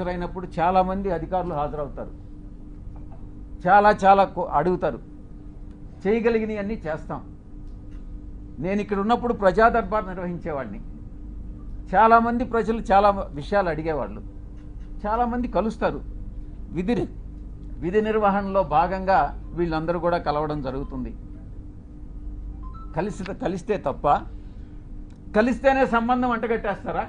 హాజరైనప్పుడు చాలామంది అధికారులు హాజరవుతారు. చాలా చాలా అడుగుతారు. చేయగలిగినవన్నీ చేస్తాం. నేను ఇక్కడ ఉన్నప్పుడు ప్రజా దర్బార్ నిర్వహించేవాడిని. చాలామంది ప్రజలు చాలా విషయాలు అడిగేవాళ్ళు. చాలామంది కలుస్తారు. విధి విధి నిర్వహణలో భాగంగా వీళ్ళందరూ కూడా కలవడం జరుగుతుంది. కలిసి కలిస్తే తప్ప కలిస్తేనే సంబంధం అంటగట్టేస్తారా?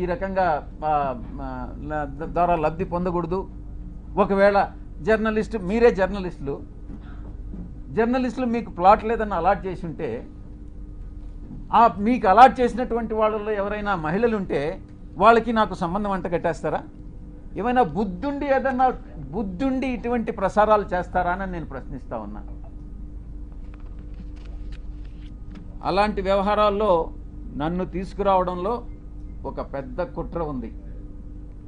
ఈ రకంగా ద్వారా లబ్ధి పొందకూడదు. ఒకవేళ జర్నలిస్ట్ మీరే జర్నలిస్టులు జర్నలిస్టులు మీకు ప్లాట్ లేదని అలాట్ చేసి ఉంటే ఆ మీకు అలాట్ చేసినటువంటి వాళ్ళలో ఎవరైనా మహిళలు ఉంటే వాళ్ళకి నాకు సంబంధం అంట కట్టేస్తారా? ఏమైనా బుద్ధుండి ఏదన్నా బుద్ధుండి ఇటువంటి ప్రసారాలు చేస్తారా అని నేను ప్రశ్నిస్తా ఉన్నా. అలాంటి వ్యవహారాల్లో నన్ను తీసుకురావడంలో ఒక పెద్ద కుట్ర ఉంది.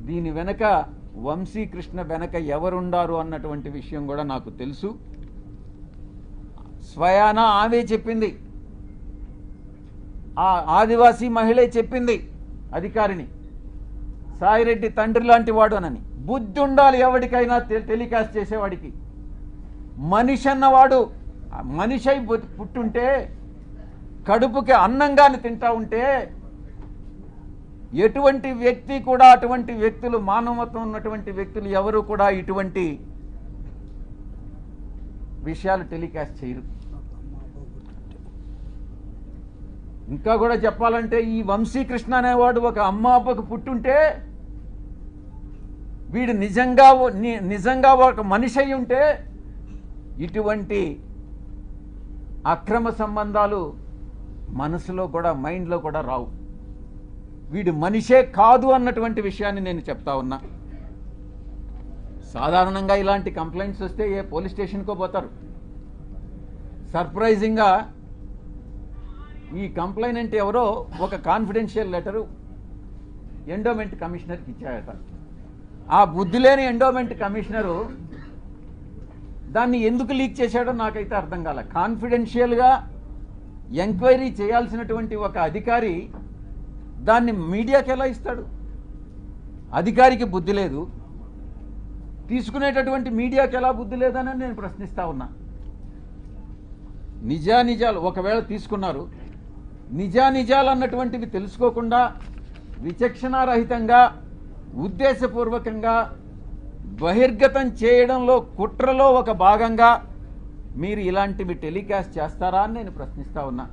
దీని వెనక వంశీకృష్ణ వెనక ఎవరుండారు అన్నటువంటి విషయం కూడా నాకు తెలుసు. స్వయాన ఆమె చెప్పింది. ఆ ఆదివాసీ మహిళే చెప్పింది అధికారిని. సాయిరెడ్డి తండ్రి లాంటి వాడు అనని. బుద్ధి ఉండాలి ఎవరికైనా టెలికాస్ట్ చేసేవాడికి. మనిషి అన్నవాడు మనిషి పుట్టుంటే కడుపుకి అన్నంగాని తింటా ఉంటే ఎటువంటి వ్యక్తి కూడా అటువంటి వ్యక్తులు మానవత్వం ఉన్నటువంటి వ్యక్తులు ఎవరు కూడా ఇటువంటి విషయాలు టెలికాస్ట్ చేయరు. ఇంకా కూడా చెప్పాలంటే ఈ వంశీకృష్ణ అనేవాడు ఒక అమ్మ అబ్బకు పుట్టుంటే వీడు నిజంగా ని- నిజంగా ఒక మనిషి అయి ఉంటే ఇటువంటి అక్రమ సంబంధాలు మనసులో కూడా మైండ్లో కూడా రావు. వీడు మనిషే కాదు అన్నటువంటి విషయాన్ని నేను చెప్తా ఉన్నా. సాధారణంగా ఇలాంటి కంప్లైంట్స్ వస్తే ఏ పోలీస్ స్టేషన్కో పోతారు. సర్ప్రైజింగ్గా ఈ కంప్లైనెంట్ ఎవరో ఒక కాన్ఫిడెన్షియల్ లెటరు ఎండోమెంట్ కమిషనర్కి ఇచ్చాయట. ఆ బుద్ధి లేని ఎండోమెంట్ కమిషనరు దాన్ని ఎందుకు లీక్ చేశాడో నాకైతే అర్థం కాలే. కాన్ఫిడెన్షియల్గా ఎంక్వైరీ చేయాల్సినటువంటి ఒక అధికారి దాన్ని మీడియాకి ఎలా ఇస్తాడు? అధికారికి బుద్ధి లేదు. తీసుకునేటటువంటి మీడియాకి ఎలా బుద్ధి లేదని నేను ప్రశ్నిస్తా ఉన్నా. నిజానిజాలు ఒకవేళ తీసుకున్నారు నిజానిజాలు అన్నటువంటివి తెలుసుకోకుండా విచక్షణారహితంగా ఉద్దేశపూర్వకంగా బహిర్గతం చేయడంలో కుట్రలో ఒక భాగంగా మీరు ఇలాంటివి టెలికాస్ట్ చేస్తారా అని నేను ప్రశ్నిస్తా ఉన్నా.